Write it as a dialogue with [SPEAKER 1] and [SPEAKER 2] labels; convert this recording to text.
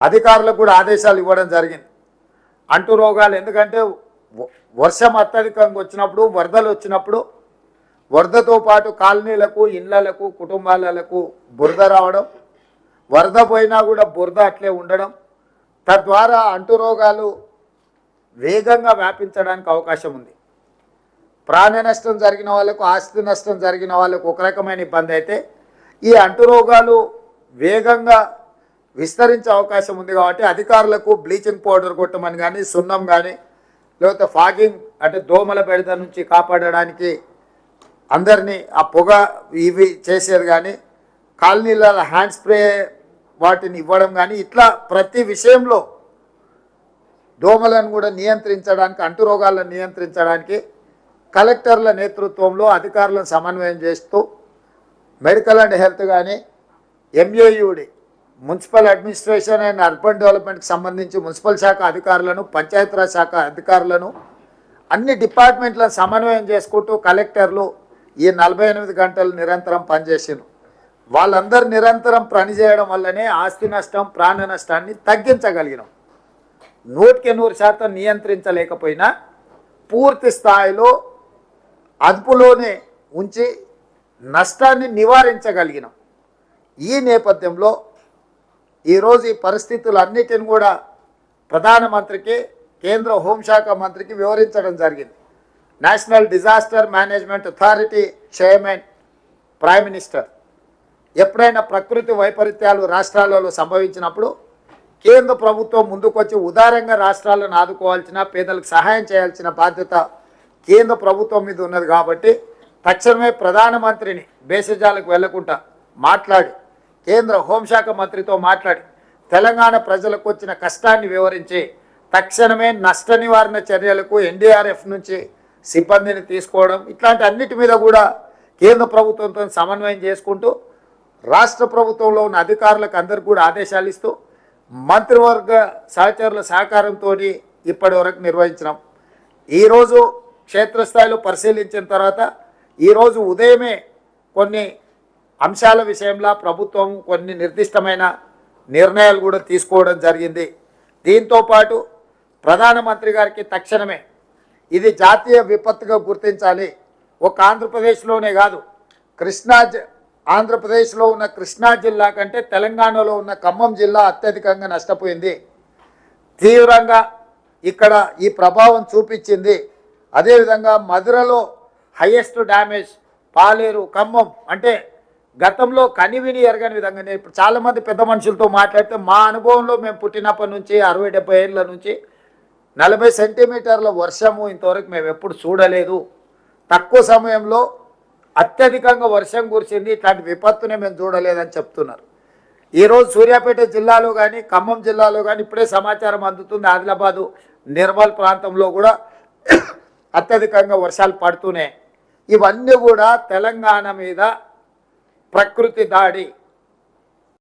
[SPEAKER 1] అధికారులకు కూడా ఆదేశాలు ఇవ్వడం జరిగింది. అంటు రోగాలు ఎందుకంటే వర్షం అత్యధికంగా వచ్చినప్పుడు వరదలు వచ్చినప్పుడు వరదతో పాటు కాలనీలకు ఇళ్ళకు కుటుంబాలకు బురద రావడం వరద పోయినా కూడా బురద అట్లే ఉండడం తద్వారా అంటు రోగాలు వేగంగా వ్యాపించడానికి అవకాశం ఉంది. ప్రాణ నష్టం జరిగిన వాళ్ళకు ఆస్తి నష్టం జరిగిన వాళ్ళకు ఒక రకమైన ఇబ్బంది అయితే ఈ అంటు రోగాలు వేగంగా విస్తరించే అవకాశం ఉంది కాబట్టి అధికారులకు బ్లీచింగ్ పౌడర్ కొట్టమని కానీ సున్నం కానీ లేకపోతే ఫాగింగ్ అంటే దోమల బెడద నుంచి కాపాడడానికి అందరినీ ఆ పొగ ఇవి చేసేది కానీ కాలనీల హ్యాండ్ స్ప్రే వాటిని ఇవ్వడం కానీ ఇట్లా ప్రతి విషయంలో దోమలను కూడా నియంత్రించడానికి అంటురోగాలను నియంత్రించడానికి కలెక్టర్ల నేతృత్వంలో అధికారులను సమన్వయం చేస్తూ మెడికల్ అండ్ హెల్త్ కానీ MAUD municipal administration and urban డెవలప్మెంట్కి సంబంధించి మున్సిపల్ శాఖ అధికారులను పంచాయతీరాజ్ శాఖ అధికారులను అన్ని డిపార్ట్మెంట్లను సమన్వయం చేసుకుంటూ కలెక్టర్లు ఈ నలభై ఎనిమిది గంటలు నిరంతరం పనిచేసారు వాళ్ళందరూ నిరంతరం పనిచేయడం వల్లనే ఆస్తి నష్టం ప్రాణ నష్టాన్ని తగ్గించగలిగినాం. నూటికి నూరు శాతం నియంత్రించలేకపోయినా పూర్తి స్థాయిలో అదుపులోనే ఉంచి నష్టాన్ని నివారించగలిగినాం. ఈ నేపథ్యంలో ఈరోజు ఈ పరిస్థితులు అన్నిటిని కూడా ప్రధానమంత్రికి కేంద్ర హోంశాఖ మంత్రికి వివరించడం జరిగింది. National disaster management authority chairman prime minister ఎప్పుడైనా ప్రకృతి వైపరీత్యాలు రాష్ట్రాలలో సంభవించినప్పుడు కేంద్ర ప్రభుత్వం ముందుకొచ్చి ఉదారంగా రాష్ట్రాలను ఆదుకోవాల్సిన పేదలకు సహాయం చేయాల్సిన బాధ్యత కేంద్ర ప్రభుత్వం మీద ఉన్నది కాబట్టి తక్షణమే ప్రధానమంత్రిని బేసజాలకు వెళ్ళకుండా మాట్లాడి కేంద్ర హోంశాఖ మంత్రితో మాట్లాడి తెలంగాణ ప్రజలకు వచ్చిన కష్టాన్ని వివరించి తక్షణమే నష్ట నివారణ చర్యలకు ఎన్డీఆర్ఎఫ్ నుంచి సిబ్బందిని తీసుకోవడం ఇట్లాంటి అన్నిటి మీద కూడా కేంద్ర ప్రభుత్వంతో సమన్వయం చేసుకుంటూ రాష్ట్ర ప్రభుత్వంలో ఉన్న అధికారులకు అందరికీ కూడా ఆదేశాలు ఇస్తూ మంత్రివర్గ సహచరుల సహకారంతో ఇప్పటి వరకు నిర్వహించినాం. ఈరోజు క్షేత్రస్థాయిలో పరిశీలించిన తర్వాత ఈరోజు ఉదయమే కొన్ని అంశాల విషయంలో ప్రభుత్వం కొన్ని నిర్దిష్టమైన నిర్ణయాలు కూడా తీసుకోవడం జరిగింది. దీంతో పాటు ప్రధానమంత్రి గారికి తక్షణమే ఇది జాతీయ విపత్తుగా గుర్తించాలి. ఒక ఆంధ్రప్రదేశ్లోనే కాదు కృష్ణా జ- ఆంధ్రప్రదేశ్లో ఉన్న కృష్ణా జిల్లా కంటే తెలంగాణలో ఉన్న ఖమ్మం జిల్లా అత్యధికంగా నష్టపోయింది. తీవ్రంగా ఇక్కడ ఈ ప్రభావం చూపించింది. అదేవిధంగా మధురలో హయ్యెస్ట్ డ్యామేజ్ పాలేరు ఖమ్మం అంటే గతంలో కనివిని ఎరగని విధంగా నేను ఇప్పుడు చాలామంది పెద్ద మనుషులతో మాట్లాడితే మా అనుభవంలో మేము పుట్టినప్పటి నుంచి అరవై డెబ్బై ఏళ్ళ నుంచి నలభై సెంటీమీటర్ల వర్షము ఇంతవరకు మేము ఎప్పుడు చూడలేదు. తక్కువ సమయంలో అత్యధికంగా వర్షం కురిసింది ఇట్లాంటి విపత్తునే మేము చూడలేదని చెప్తున్నారు. ఈరోజు సూర్యాపేట జిల్లాలో కానీ ఖమ్మం జిల్లాలో కానీ ఇప్పుడే సమాచారం అందుతుంది. ఆదిలాబాదు నిర్మల్ ప్రాంతంలో కూడా అత్యధికంగా వర్షాలు పడుతూనే ఇవన్నీ కూడా తెలంగాణ మీద ప్రకృతి దాడి.